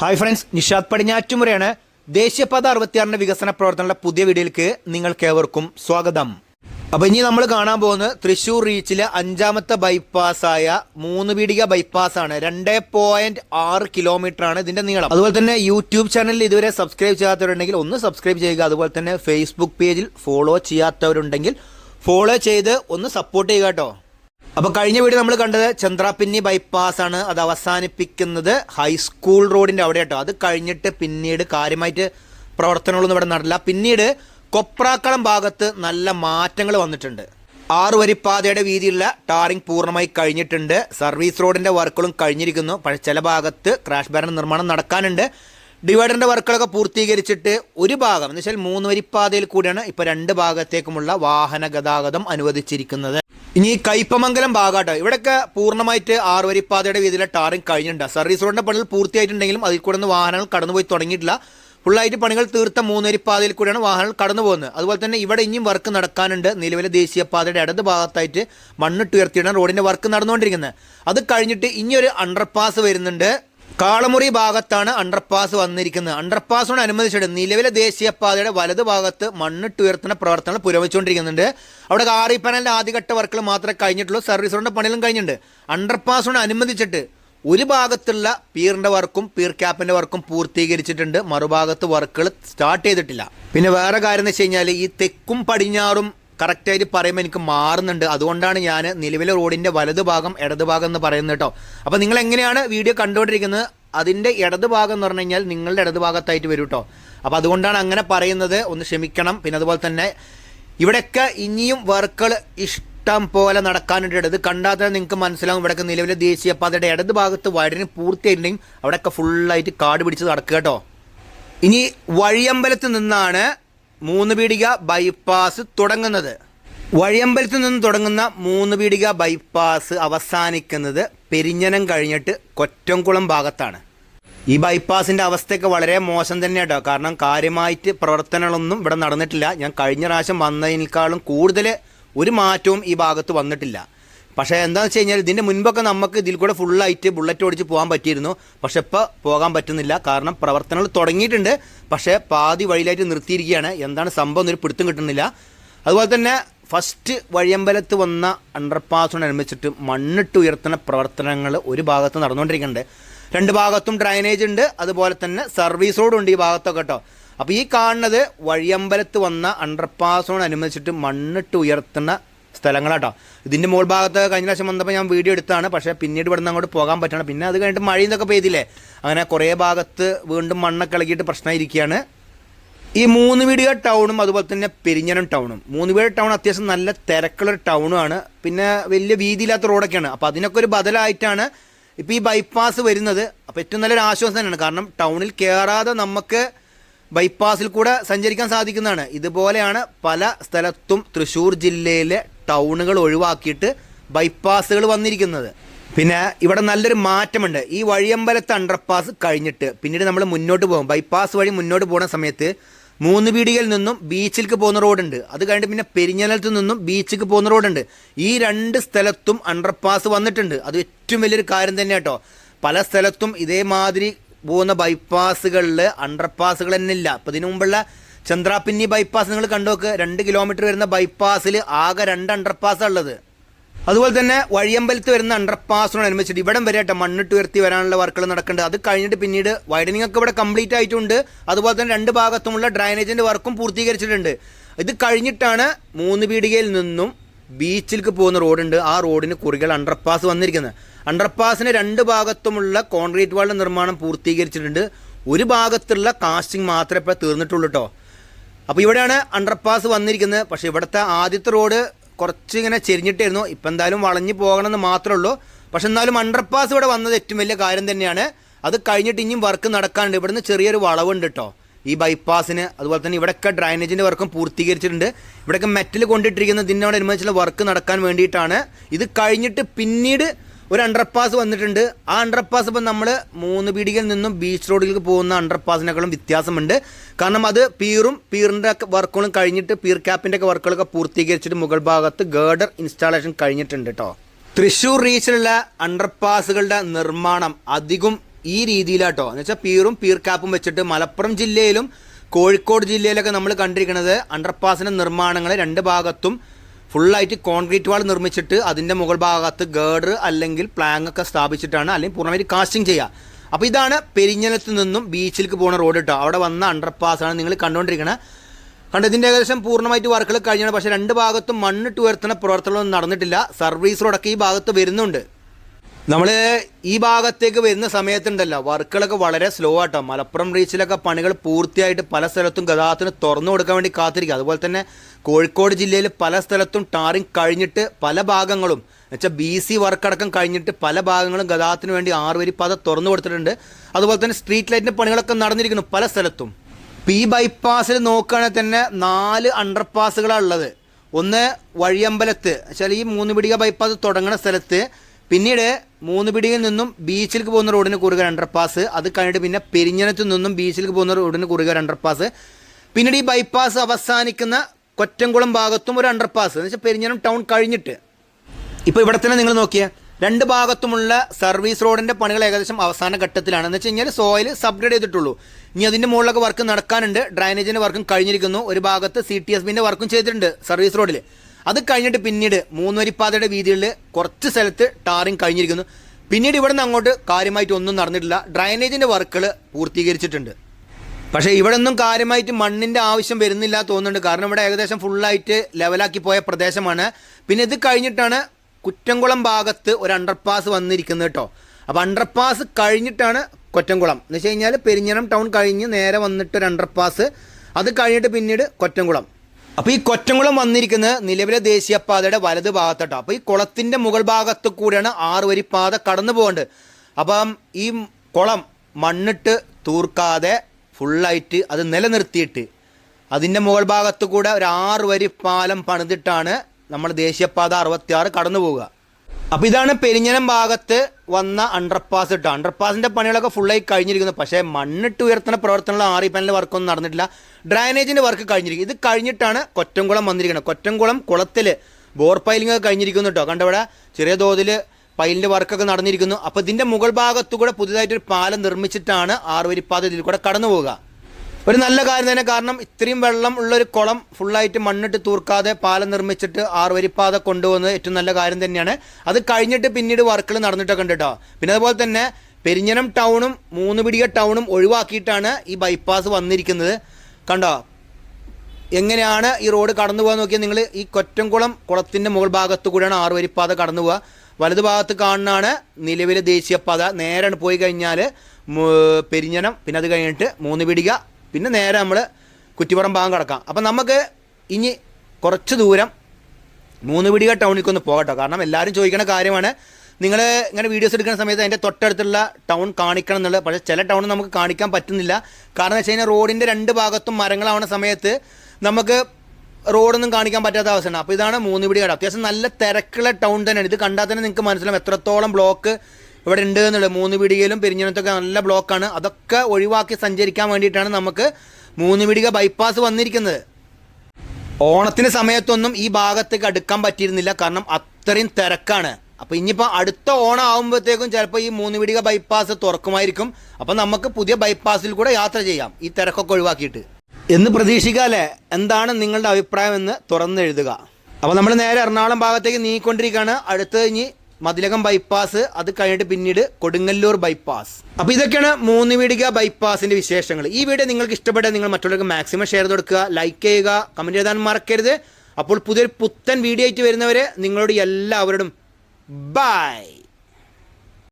Hi friends Nishad പടിഞ്ഞാറ്റുമുറയാണ് ദേശീയപാത അറുപത്തിയാറിന്റെ വികസന പ്രവർത്തനങ്ങളുടെ പുതിയ വീഡിയോയിലേക്ക് നിങ്ങൾക്ക് ഏവർക്കും സ്വാഗതം. അപ്പൊ ഇനി നമ്മൾ കാണാൻ പോകുന്നത് തൃശൂർ റീച്ചിലെ അഞ്ചാമത്തെ ബൈപ്പാസ് ആയ മൂന്ന് പീടിക ആണ്. രണ്ട് പോയിന്റ് ആറ് കിലോമീറ്റർ ആണ് ഇതിന്റെ നീളം. അതുപോലെ തന്നെ യൂട്യൂബ് ചാനലിൽ ഇതുവരെ സബ്സ്ക്രൈബ് ചെയ്യാത്തവരുണ്ടെങ്കിൽ ഒന്ന് സബ്സ്ക്രൈബ് ചെയ്യുക. അതുപോലെ തന്നെ ഫേസ്ബുക്ക് പേജിൽ ഫോളോ ചെയ്യാത്തവരുണ്ടെങ്കിൽ ഫോളോ ചെയ്ത് ഒന്ന് സപ്പോർട്ട് ചെയ്യുക കേട്ടോ. അപ്പൊ കഴിഞ്ഞ വീട് നമ്മൾ കണ്ടത് ചന്ദ്രാപിന്നി ബൈപ്പാസ് ആണ്. അത് അവസാനിപ്പിക്കുന്നത് ഹൈസ്കൂൾ റോഡിന്റെ അവിടെ കേട്ടോ. അത് കഴിഞ്ഞിട്ട് പിന്നീട് കാര്യമായിട്ട് പ്രവർത്തനങ്ങളൊന്നും ഇവിടെ നടന്നില്ല. പിന്നീട് കൊപ്രാക്കളം ഭാഗത്ത് നല്ല മാറ്റങ്ങൾ വന്നിട്ടുണ്ട്. ആറ് വരിപ്പാതയുടെ വീതിയിലുള്ള ടാറിംഗ് പൂർണമായി കഴിഞ്ഞിട്ടുണ്ട്. സർവീസ് റോഡിന്റെ വർക്കുകളും കഴിഞ്ഞിരിക്കുന്നു. പക്ഷേ ചില ഭാഗത്ത് ക്രാഷ് ബാരൻ നിർമ്മാണം നടക്കാനുണ്ട്. ഡിവൈഡറിന്റെ വർക്കുകളൊക്കെ പൂർത്തീകരിച്ചിട്ട് ഒരു ഭാഗം എന്ന് വെച്ചാൽ മൂന്ന് വരിപ്പാതയിൽ കൂടിയാണ് ഇപ്പോൾ രണ്ട് ഭാഗത്തേക്കുമുള്ള വാഹന ഗതാഗതം അനുവദിച്ചിരിക്കുന്നത്. ഇനി കയ്പമംഗലം ഭാഗാട്ടോ. ഇവിടെയൊക്കെ പൂർണമായിട്ട് ആറ് വരിപ്പാതയുടെ വീതിയിലെ ടാറിംഗ് കഴിഞ്ഞിട്ടുണ്ട്. സർവീസ് റോഡിന്റെ പണികൾ പൂർത്തിയായിട്ടുണ്ടെങ്കിലും അതിൽ കൂടെ നിന്ന് വാഹനങ്ങൾ കടന്നുപോയി തുടങ്ങിയിട്ടില്ല. ഫുള്ളായിട്ട് പണികൾ തീർത്ത മൂന്നരിപ്പാതയിൽ കൂടിയാണ് വാഹനങ്ങൾ കടന്നു പോകുന്നത് അതുപോലെ തന്നെ ഇവിടെ ഇനിയും വർക്ക് നടക്കാനുണ്ട്. നിലവിലെ ദേശീയപാതയുടെ ഇടത് ഭാഗത്തായിട്ട് മണ്ണിട്ടുയർത്തിയാണ് റോഡിന്റെ വർക്ക് നടന്നുകൊണ്ടിരിക്കുന്നത്. അത് കഴിഞ്ഞിട്ട് ഇനിയൊരു അണ്ടർപാസ് വരുന്നുണ്ട്. കാളമുറി ഭാഗത്താണ് അണ്ടർപാസ് വന്നിരിക്കുന്നത്. അണ്ടർപാസിനോട് അനുബന്ധിച്ചിട്ട് നിലവിലെ ദേശീയപാതയുടെ വലത് ഭാഗത്ത് മണ്ണിട്ടുയർത്തുന്ന പ്രവർത്തനങ്ങൾ പുരോഗമിച്ചുകൊണ്ടിരിക്കുന്നുണ്ട്. അവിടെ കാറി പാനലിന്റെ ആദ്യഘട്ട വർക്കുകൾ മാത്രമേ കഴിഞ്ഞിട്ടുള്ളൂ. സർവീസ് റോഡിന്റെ പണികളും കഴിഞ്ഞിട്ടുണ്ട്. അണ്ടർപാസിനോട് അനുബന്ധിച്ചിട്ട് ഒരു ഭാഗത്തുള്ള പീറിന്റെ വർക്കും പീർ ക്യാപ്പിന്റെ വർക്കും പൂർത്തീകരിച്ചിട്ടുണ്ട്. മറുഭാഗത്ത് വർക്കുകൾ സ്റ്റാർട്ട് ചെയ്തിട്ടില്ല. പിന്നെ വേറെ കാര്യം എന്ന് വെച്ച് കഴിഞ്ഞാൽ ഈ തെക്കും പടിഞ്ഞാറും കറക്റ്റായിട്ട് പറയുമ്പോൾ എനിക്ക് മാറുന്നുണ്ട്. അതുകൊണ്ടാണ് ഞാൻ നിലവിലെ റോഡിന്റെ വലത് ഭാഗം ഇടത് ഭാഗം എന്ന് പറയുന്നത് കേട്ടോ. അപ്പോൾ നിങ്ങൾ എങ്ങനെയാണ് വീഡിയോ കണ്ടുകൊണ്ടിരിക്കുന്നത്? അതിന്റെ ഇടത് ഭാഗം എന്ന് പറഞ്ഞു കഴിഞ്ഞാൽ നിങ്ങളുടെ ഇടത് ഭാഗത്തായിട്ട് വരും കേട്ടോ. അപ്പോൾ അതുകൊണ്ടാണ് അങ്ങനെ പറയുന്നത്. ഒന്ന് ക്ഷമിക്കണം. പിന്നെ അതുപോലെ തന്നെ ഇവിടെയൊക്കെ ഇനിയും വർക്കുകൾ ഇഷ്ടം പോലെ നടക്കാനുണ്ട്. ഇത് കണ്ടാൽ തന്നെ നിങ്ങൾക്ക് മനസ്സിലാവും. ഇവിടെയൊക്കെ നിലവിലെ ദേശീയപാതയുടെ ഇടത് ഭാഗത്ത് വയറിന് പൂർത്തിയായിട്ടുണ്ടെങ്കിൽ അവിടെയൊക്കെ ഫുള്ളായിട്ട് കാട് പിടിച്ച് നടക്കുക കേട്ടോ. ഇനി വഴിയമ്പലത്ത് നിന്നാണ് മൂന്ന് പീടിക ബൈപ്പാസ് തുടങ്ങുന്നത്. വഴിയമ്പലത്ത് നിന്ന് തുടങ്ങുന്ന മൂന്ന് പീടിക ബൈപ്പാസ് അവസാനിക്കുന്നത് പെരിഞ്ഞനം കഴിഞ്ഞിട്ട് കൊറ്റംകുളം ഭാഗത്താണ്. ഈ ബൈപ്പാസിന്റെ അവസ്ഥയൊക്കെ വളരെ മോശം തന്നെ കേട്ടോ കാരണം കാര്യമായിട്ട് പ്രവർത്തനങ്ങളൊന്നും ഇവിടെ നടന്നിട്ടില്ല. ഞാൻ കഴിഞ്ഞ പ്രാവശ്യം വന്നതിനേക്കാളും കൂടുതൽ ഒരു മാറ്റവും ഈ ഭാഗത്ത് വന്നിട്ടില്ല. പക്ഷേ എന്താണെന്ന് വെച്ച് കഴിഞ്ഞാൽ ഇതിന്റെ മുൻപൊക്കെ നമുക്ക് ഇതിൽ കൂടെ ഫുള്ളായിട്ട് ബുള്ളറ്റ് ഓടിച്ച് പോകാൻ പറ്റിയിരുന്നു. പക്ഷെ ഇപ്പോൾ പോകാൻ പറ്റുന്നില്ല. കാരണം പ്രവർത്തനങ്ങൾ തുടങ്ങിയിട്ടുണ്ട്. പക്ഷേ പാതി വഴിയിലായിട്ട് നിർത്തിയിരിക്കുകയാണ്. എന്താണ് സംഭവം എന്നൊരു പിടുത്തം കിട്ടുന്നില്ല. അതുപോലെ തന്നെ ഫസ്റ്റ് വഴിയമ്പലത്ത് വന്ന അണ്ടർപാസിനോടനുബന്ധിച്ചിട്ട് മണ്ണിട്ട് ഉയർത്തുന്ന പ്രവർത്തനങ്ങൾ ഒരു ഭാഗത്ത് നടന്നുകൊണ്ടിരിക്കുന്നുണ്ട്. രണ്ട് ഭാഗത്തും ഡ്രൈനേജ് ഉണ്ട്. അതുപോലെ തന്നെ സർവീസ് റോഡ് ഉണ്ട് ഈ ഭാഗത്തൊക്കെ കേട്ടോ. അപ്പോൾ ഈ കാണുന്നത് വഴിയമ്പലത്ത് വന്ന അണ്ടർപാസിനോടനുബന്ധിച്ചിട്ട് മണ്ണിട്ട് ഉയർത്തുന്ന സ്ഥലങ്ങളാട്ടോ. ഇതിന്റെ മുകൾ ഭാഗത്ത് കഴിഞ്ഞ പ്രാവശ്യം വന്നപ്പോൾ ഞാൻ വീഡിയോ എടുത്താണ്. പക്ഷേ പിന്നീട് ഇവിടെ അങ്ങോട്ട് പോകാൻ പറ്റണം. പിന്നെ അത് കഴിഞ്ഞിട്ട് മഴയും ഇതൊക്കെ പെയ്തില്ലേ? അങ്ങനെ കുറേ ഭാഗത്ത് വീണ്ടും മണ്ണൊക്കെ ഇളകിയിട്ട് പ്രശ്നമായിരിക്കുകയാണ്. ഈ മൂന്ന് വീടുക ടൗണും അതുപോലെ തന്നെ പെരിഞ്ഞനം ടൗണും. മൂന്ന് വീട് ടൗൺ അത്യാവശ്യം നല്ല തിരക്കുള്ളൊരു ടൗണുമാണ്. പിന്നെ വലിയ വീതിയില്ലാത്ത റോഡൊക്കെയാണ്. അപ്പോൾ അതിനൊക്കെ ഒരു ബദലായിട്ടാണ് ഇപ്പോൾ ഈ ബൈപ്പാസ് വരുന്നത്. അപ്പോൾ ഏറ്റവും നല്ലൊരു ആശ്വാസം തന്നെയാണ്. കാരണം ടൗണിൽ കയറാതെ നമുക്ക് ബൈപ്പാസിൽ കൂടെ സഞ്ചരിക്കാൻ സാധിക്കുന്നതാണ്. ഇതുപോലെയാണ് പല സ്ഥലത്തും തൃശ്ശൂർ ജില്ലയിലെ ടൗണുകൾ ഒഴിവാക്കിയിട്ട് ബൈപ്പാസുകൾ വന്നിരിക്കുന്നത്. പിന്നെ ഇവിടെ നല്ലൊരു മാറ്റമുണ്ട്. ഈ വഴിയമ്പലത്തെ അണ്ടർപാസ് കഴിഞ്ഞിട്ട് പിന്നീട് നമ്മൾ മുന്നോട്ട് പോകും. ബൈപ്പാസ് വഴി മുന്നോട്ട് പോകുന്ന സമയത്ത് മൂന്ന് പീടികയിൽ നിന്നും ബീച്ചിലേക്ക് പോകുന്ന റോഡുണ്ട്. അത് കഴിഞ്ഞിട്ട് പിന്നെ പെരിഞ്ഞലത്ത് നിന്നും ബീച്ചിലേക്ക് പോകുന്ന റോഡുണ്ട്. ഈ രണ്ട് സ്ഥലത്തും അണ്ടർപാസ് വന്നിട്ടുണ്ട്. അത് ഏറ്റവും വലിയൊരു കാര്യം തന്നെ കേട്ടോ. പല സ്ഥലത്തും ഇതേമാതിരി പോകുന്ന ബൈപ്പാസുകളിൽ അണ്ടർപാസുകൾ തന്നെ ഇല്ല അപ്പോൾ ഇതിനു മുമ്പുള്ള ചന്ദ്രാപിന്നി ബൈപ്പാസ് നിങ്ങൾ കണ്ടോക്ക് രണ്ട് കിലോമീറ്റർ വരുന്ന ബൈപ്പാസിൽ ആകെ രണ്ട് അണ്ടർപാസ് ഉള്ളത്. അതുപോലെ തന്നെ വഴിയമ്പലത്ത് വരുന്ന അണ്ടർപാസിനോടനുബന്ധിച്ചിട്ട് ഇവിടം വരെ ആയിട്ട് മണ്ണിട്ട് ഉയർത്തി വരാനുള്ള വർക്കുകൾ നടക്കുന്നുണ്ട്. അത് കഴിഞ്ഞിട്ട് പിന്നീട് വൈഡനിങ് ഒക്കെ ഇവിടെ കംപ്ലീറ്റ് ആയിട്ടുണ്ട്. അതുപോലെ തന്നെ രണ്ട് ഭാഗത്തുമുള്ള ഡ്രൈനേജിന്റെ വർക്കും പൂർത്തീകരിച്ചിട്ടുണ്ട്. ഇത് കഴിഞ്ഞിട്ടാണ് മൂന്ന് പീടികയിൽ നിന്നും ബീച്ചിലേക്ക് പോകുന്ന റോഡുണ്ട് ആ റോഡിന് കുറികൾ അണ്ടർപാസ് വന്നിരിക്കുന്നത്. അണ്ടർപാസിന് രണ്ട് ഭാഗത്തുമുള്ള കോൺക്രീറ്റ് വാളിന്റെ നിർമ്മാണം പൂർത്തീകരിച്ചിട്ടുണ്ട്. ഒരു ഭാഗത്തുള്ള കാസ്റ്റിംഗ് മാത്രമേ ഇപ്പോൾ തീർന്നിട്ടുള്ളൂ കേട്ടോ അപ്പോൾ ഇവിടെയാണ് അണ്ടർപാസ് വന്നിരിക്കുന്നത്. പക്ഷേ ഇവിടുത്തെ ആദ്യത്തെ റോഡ് കുറച്ച് ഇങ്ങനെ ചെരിഞ്ഞിട്ടായിരുന്നു. ഇപ്പം എന്തായാലും വളഞ്ഞു പോകണമെന്ന് മാത്രമേ ഉള്ളൂ. പക്ഷെ എന്നാലും അണ്ടർപാസ് ഇവിടെ വന്നത് ഏറ്റവും വലിയ കാര്യം തന്നെയാണ്. അത് കഴിഞ്ഞിട്ട് ഇനിയും വർക്ക് നടക്കാനുണ്ട്. ഇവിടുന്ന് ചെറിയൊരു വളവുണ്ട് കേട്ടോ ഈ ബൈപ്പാസിന് അതുപോലെ തന്നെ ഇവിടെയൊക്കെ ഡ്രൈനേജിന്റെ വർക്കും പൂർത്തീകരിച്ചിട്ടുണ്ട്. ഇവിടെയൊക്കെ മെറ്റൽ കൊണ്ടിട്ടിരിക്കുന്ന ഇതിനോടനുബന്ധിച്ചുള്ള വർക്ക് നടക്കാൻ വേണ്ടിയിട്ടാണ്. ഇത് കഴിഞ്ഞിട്ട് പിന്നീട് ഒരു അണ്ടർപാസ് വന്നിട്ടുണ്ട്. ആ അണ്ടർപാസ് ഇപ്പം നമ്മൾ മൂന്ന് പീടികയിൽ നിന്നും ബീച്ച് റോഡിലേക്ക് പോകുന്ന അണ്ടർപാസിനേക്കാളും വ്യത്യാസമുണ്ട്. കാരണം അത് പീറും പീറിന്റെ ഒക്കെ വർക്കുകളും കഴിഞ്ഞിട്ട് പീർ ക്യാപ്പിന്റെ ഒക്കെ വർക്കുകളൊക്കെ പൂർത്തീകരിച്ചിട്ട് മുകൾ ഭാഗത്ത് ഗേഡർ ഇൻസ്റ്റാളേഷൻ കഴിഞ്ഞിട്ടുണ്ട് കേട്ടോ തൃശ്ശൂർ റീച്ചിലുള്ള അണ്ടർപാസുകളുടെ നിർമ്മാണം അധികം ഈ രീതിയിലാട്ടോ എന്ന് വെച്ചാൽ പീറും പീർ ക്യാപ്പും വെച്ചിട്ട് മലപ്പുറം ജില്ലയിലും കോഴിക്കോട് ജില്ലയിലൊക്കെ നമ്മൾ കണ്ടിരിക്കുന്നത് അണ്ടർപാസിന്റെ നിർമ്മാണങ്ങൾ രണ്ട് ഭാഗത്തും ഫുള്ളായിട്ട് കോൺക്രീറ്റ് വാൾ നിർമ്മിച്ചിട്ട് അതിന്റെ മുകൾ ഭാഗത്ത് ഗേഡർ അല്ലെങ്കിൽ പ്ലാങ് ഒക്കെ സ്ഥാപിച്ചിട്ടാണ് അല്ലെങ്കിൽ പൂർണമായിട്ട് കാസ്റ്റിംഗ് ചെയ്യുക അപ്പോൾ ഇതാണ് പെരിഞ്ഞലത്ത് നിന്നും ബീച്ചിലേക്ക് പോകുന്ന റോഡ് കേട്ടോ അവിടെ വന്ന അണ്ടർപാസാണ് നിങ്ങൾ കണ്ടുകൊണ്ടിരിക്കുന്നത് കണ്ടതിന്റെ ഏകദേശം പൂർണമായിട്ട് വർക്കുകൾ കഴിഞ്ഞാണ് പക്ഷേ രണ്ട് ഭാഗത്തും മണ്ണിട്ട് ഉയർത്തുന്ന പ്രവർത്തനങ്ങളൊന്നും നടന്നിട്ടില്ല. സർവീസ് റോഡൊക്കെ ഈ ഭാഗത്ത് വരുന്നുണ്ട്. നമ്മൾ ഈ ഭാഗത്തേക്ക് വരുന്ന സമയത്തുണ്ടല്ലോ വർക്കുകളൊക്കെ വളരെ സ്ലോ ആട്ടോ. മലപ്പുറം റീച്ചിലൊക്കെ പണികൾ പൂർത്തിയായിട്ട് പല സ്ഥലത്തും ഗതാഗതത്തിന് തുറന്നു കൊടുക്കാൻ വേണ്ടി കാത്തിരിക്കുക. അതുപോലെ തന്നെ കോഴിക്കോട് ജില്ലയിൽ പല സ്ഥലത്തും ടാറിങ് കഴിഞ്ഞിട്ട് പല ഭാഗങ്ങളും എന്നുവെച്ചാൽ ബി സി വർക്കടക്കം കഴിഞ്ഞിട്ട് പല ഭാഗങ്ങളും ഗതാഗതത്തിന് വേണ്ടി ആറുവരി പാത തുറന്നു കൊടുത്തിട്ടുണ്ട്. അതുപോലെ തന്നെ സ്ട്രീറ്റ് ലൈറ്റിന്റെ പണികളൊക്കെ നടന്നിരിക്കുന്നു പല സ്ഥലത്തും. പി ബൈപ്പാസിൽ നോക്കുകയാണെങ്കിൽ തന്നെ നാല് അണ്ടർപാസുകളാണ് ഉള്ളത്. ഒന്ന് വഴിയമ്പലത്ത് വെച്ചാൽ ഈ മൂന്ന് പിടിക ബൈപ്പാസ് തുടങ്ങുന്ന സ്ഥലത്ത്. പിന്നീട് മൂന്ന് പിടിയിൽ നിന്നും ബീച്ചിലേക്ക് പോകുന്ന റോഡിന് കുറുകെ അണ്ടർപാസ് അത് കഴിഞ്ഞിട്ട് പിന്നെ പെരിഞ്ഞനത്തു നിന്നും ബീച്ചിലേക്ക് പോകുന്ന റോഡിന് കുറുകെ അണ്ടർപാസ് പിന്നീട് ഈ ബൈപ്പാസ് അവസാനിക്കുന്ന കൊറ്റംകുളം ഭാഗത്തും ഒരു അണ്ടർപാസ് എന്ന് വെച്ചാൽ പെരിഞ്ഞനം ടൗൺ കഴിഞ്ഞിട്ട്. ഇപ്പോൾ ഇവിടെ തന്നെ നിങ്ങൾ നോക്കിയേ രണ്ട് ഭാഗത്തുമുള്ള സർവീസ് റോഡിന്റെ പണികൾ ഏകദേശം അവസാന ഘട്ടത്തിലാണ്. എന്ന് വെച്ച് കഴിഞ്ഞാൽ സോയിൽ സബ്ഗ്രേഡ് ചെയ്തിട്ടുള്ളൂ. ഇനി അതിന്റെ മുകളിലൊക്കെ വർക്ക് നടക്കാനുണ്ട്. ഡ്രൈനേജിന്റെ വർക്കും കഴിഞ്ഞിരിക്കുന്നു. ഒരു ഭാഗത്ത് സി ടി എസ് ബിന്റെ വർക്കും ചെയ്തിട്ടുണ്ട് സർവീസ് റോഡിൽ അത് കഴിഞ്ഞിട്ട് പിന്നീട് മൂന്നുവരിപ്പാതയുടെ വീതിയിൽ കുറച്ച് സ്ഥലത്ത് ടാറിങ് കഴിഞ്ഞിരിക്കുന്നു. പിന്നീട് ഇവിടെ നിന്ന് അങ്ങോട്ട് കാര്യമായിട്ട് ഒന്നും നടന്നിട്ടില്ല. ഡ്രൈനേജിന്റെ വർക്കുകൾ പൂർത്തീകരിച്ചിട്ടുണ്ട്. പക്ഷേ ഇവിടെ ഒന്നും കാര്യമായിട്ട് മണ്ണിന്റെ ആവശ്യം വരുന്നില്ല തോന്നുന്നുണ്ട്. കാരണം ഇവിടെ ഏകദേശം ഫുള്ളായിട്ട് ലെവലാക്കി പോയ പ്രദേശമാണ്. പിന്നെ ഇത് കഴിഞ്ഞിട്ടാണ് കുറ്റംകുളം ഭാഗത്ത് ഒരു അണ്ടർപാസ് വന്നിരിക്കുന്നത് കേട്ടോ. അപ്പോൾ അണ്ടർപാസ് കഴിഞ്ഞിട്ടാണ് കൊറ്റംകുളം. എന്ന് വെച്ച് കഴിഞ്ഞാൽ പെരിഞ്ഞനം ടൗൺ കഴിഞ്ഞ് നേരെ വന്നിട്ട് ഒരു അണ്ടർപാസ് അത് കഴിഞ്ഞിട്ട് പിന്നീട് കൊറ്റംകുളം. അപ്പോൾ ഈ കൊറ്റംകുളം വന്നിരിക്കുന്നത് നിലവിലെ ദേശീയപാതയുടെ വലത് ഭാഗത്തോട്ടോ. അപ്പോൾ ഈ കുളത്തിന്റെ മുകൾ ഭാഗത്ത് കൂടെയാണ് പാത കടന്നു പോകേണ്ടത്. അപ്പം ഈ കുളം മണ്ണിട്ട് തൂർക്കാതെ ഫുള്ളായിട്ട് അത് നിലനിർത്തിയിട്ട് അതിന്റെ മുകൾ ഭാഗത്ത് കൂടെ ഒരു ആറ് വരി പാലം പണിതിട്ടാണ് നമ്മൾ ദേശീയപാത അറുപത്തിയാറ് കടന്നു പോവുക. അപ്പോൾ ഇതാണ് പെരിഞ്ഞനം ഭാഗത്ത് വന്ന അണ്ടർപാസ് ഇട്ടോ. അണ്ടർപാസിന്റെ പണികളൊക്കെ ഫുള്ളായി കഴിഞ്ഞിരിക്കുന്നു. പക്ഷേ മണ്ണിട്ട് ഉയർത്തുന്ന പ്രവർത്തനങ്ങൾ ആറി പാനൽ വർക്കൊന്നും നടന്നിട്ടില്ല. ഡ്രൈനേജിന്റെ വർക്ക് കഴിഞ്ഞിരിക്കും ഇത് കഴിഞ്ഞിട്ടാണ് കൊറ്റംകുളം വന്നിരിക്കുന്നത്. കൊറ്റംകുളം കുളത്തിൽ ബോർ പൈലിംഗ് ഒക്കെ കഴിഞ്ഞിരിക്കുന്നു കേട്ടോ കണ്ടവിടെ ചെറിയ തോതിൽ പൈലിന്റെ വർക്കൊക്കെ നടന്നിരിക്കുന്നു. അപ്പോൾ ഇതിന്റെ മുകൾ ഭാഗത്തു കൂടെ പുതിയതായിട്ടൊരു പാലം നിർമ്മിച്ചിട്ടാണ് ആറുവരിപ്പാത ഇതിൽ കൂടെ കടന്നു പോവുക ഒരു നല്ല കാര്യം തന്നെ കാരണം ഇത്രയും വെള്ളം ഉള്ളൊരു കുളം ഫുള്ളായിട്ട് മണ്ണിട്ട് തൂർക്കാതെ പാലം നിർമ്മിച്ചിട്ട് ആറുവരിപ്പാത കൊണ്ടുപോകുന്നത് ഏറ്റവും നല്ല കാര്യം തന്നെയാണ്. അത് കഴിഞ്ഞിട്ട് പിന്നീട് വർക്കുകൾ നടന്നിട്ടൊക്കെ ഉണ്ട് കേട്ടോ പിന്നെ അതുപോലെ തന്നെ പെരിഞ്ഞനം ടൗണും മൂന്ന് പിടിക ടൗണും ഒഴിവാക്കിയിട്ടാണ് ഈ ബൈപ്പാസ് വന്നിരിക്കുന്നത്. കണ്ടോ? എങ്ങനെയാണ് ഈ റോഡ് കടന്നു പോകാൻ നോക്കിയാൽ നിങ്ങൾ ഈ കൊറ്റംകുളം കുളത്തിന്റെ മുകൾ ഭാഗത്ത് കൂടെയാണ് ആറുവരിപ്പാത കടന്നു പോവുക. വലതു ഭാഗത്ത് കാണുന്നതാണ് നിലവിലെ ദേശീയപാത. നേരെ പോയി കഴിഞ്ഞാൽ പെരിഞ്ഞനം പിന്നെ അത് കഴിഞ്ഞിട്ട് മൂന്ന് പിടിക പിന്നെ നേരെ നമ്മൾ കുറ്റിപ്പുറം ഭാഗം കിടക്കാം. അപ്പം നമുക്ക് ഇനി കുറച്ച് ദൂരം മൂന്ന് പിടിക ടൗണിലേക്ക് ഒന്ന് പോകട്ടോ. കാരണം എല്ലാവരും ചോദിക്കുന്ന കാര്യമാണ് നിങ്ങൾ ഇങ്ങനെ വീഡിയോസ് എടുക്കുന്ന സമയത്ത് അതിന്റെ തൊട്ടടുത്തുള്ള ടൗൺ കാണിക്കണം എന്നുള്ളത്. പക്ഷേ ചില ടൗൺ നമുക്ക് കാണിക്കാൻ പറ്റുന്നില്ല. കാരണം വെച്ച് കഴിഞ്ഞാൽ റോഡിന്റെ രണ്ട് ഭാഗത്തും മരങ്ങളാവുന്ന സമയത്ത് നമുക്ക് റോഡൊന്നും കാണിക്കാൻ പറ്റാത്ത അവസ്ഥയാണ്. അപ്പോൾ ഇതാണ് മൂന്ന് പിടി കട അത്യാവശ്യം നല്ല തിരക്കുള്ള ടൗൺ തന്നെയാണ്. ഇത് കണ്ടാൽ തന്നെ നിങ്ങൾക്ക് മനസ്സിലാവും എത്രത്തോളം ബ്ലോക്ക് ഇവിടെ ഉണ്ട് എന്നുള്ളത്. മൂന്ന് പിടികയിലും പെരിഞ്ഞനത്തൊക്കെ നല്ല ബ്ലോക്കാണ് അതൊക്കെ ഒഴിവാക്കി സഞ്ചരിക്കാൻ വേണ്ടിയിട്ടാണ് നമുക്ക് മൂന്ന് പിടിക ബൈപ്പാസ് വന്നിരിക്കുന്നത്. ഓണത്തിന് സമയത്തൊന്നും ഈ ഭാഗത്തേക്ക് അടുക്കാൻ പറ്റിയിരുന്നില്ല. കാരണം അത്രയും തിരക്കാണ്. അപ്പോൾ ഇനിയിപ്പോൾ അടുത്ത ഓണം ആകുമ്പോഴത്തേക്കും ചിലപ്പോൾ ഈ മൂന്ന് പിടിക ബൈപ്പാസ് തുറക്കുമായിരിക്കും. അപ്പം നമുക്ക് പുതിയ ബൈപ്പാസിൽ കൂടെ യാത്ര ചെയ്യാം. ഈ തിരക്കൊക്കെ ഒഴിവാക്കിയിട്ട്. എന്ന് പ്രതീക്ഷിക്കാല്ലേ? എന്താണ് നിങ്ങളുടെ അഭിപ്രായം എന്ന് തുറന്നെഴുതുക. അപ്പോൾ നമ്മൾ നേരെ എറണാകുളം ഭാഗത്തേക്ക് നീങ്ങിക്കൊണ്ടിരിക്കുകയാണ്. അടുത്ത് ഇനി മതിലകം ബൈപ്പാസ് അത് കഴിഞ്ഞിട്ട് പിന്നീട് കൊടുങ്ങല്ലൂർ ബൈപ്പാസ് അപ്പോൾ ഇതൊക്കെയാണ് മൂന്ന് വീടിക ബൈപ്പാസിന്റെ വിശേഷങ്ങൾ. ഈ വീഡിയോ നിങ്ങൾക്ക് ഇഷ്ടപ്പെട്ടാൽ നിങ്ങൾ മറ്റുള്ളവർക്ക് മാക്സിമം ഷെയർ കൊടുക്കുക ലൈക്ക് ചെയ്യുക കമന്റ് എഴുതാൻ മറക്കരുത്. അപ്പോൾ പുതിയൊരു പുത്തൻ വീഡിയോ ആയിട്ട് വരുന്നവരെ നിങ്ങളോട് എല്ലാവരോടും ബൈ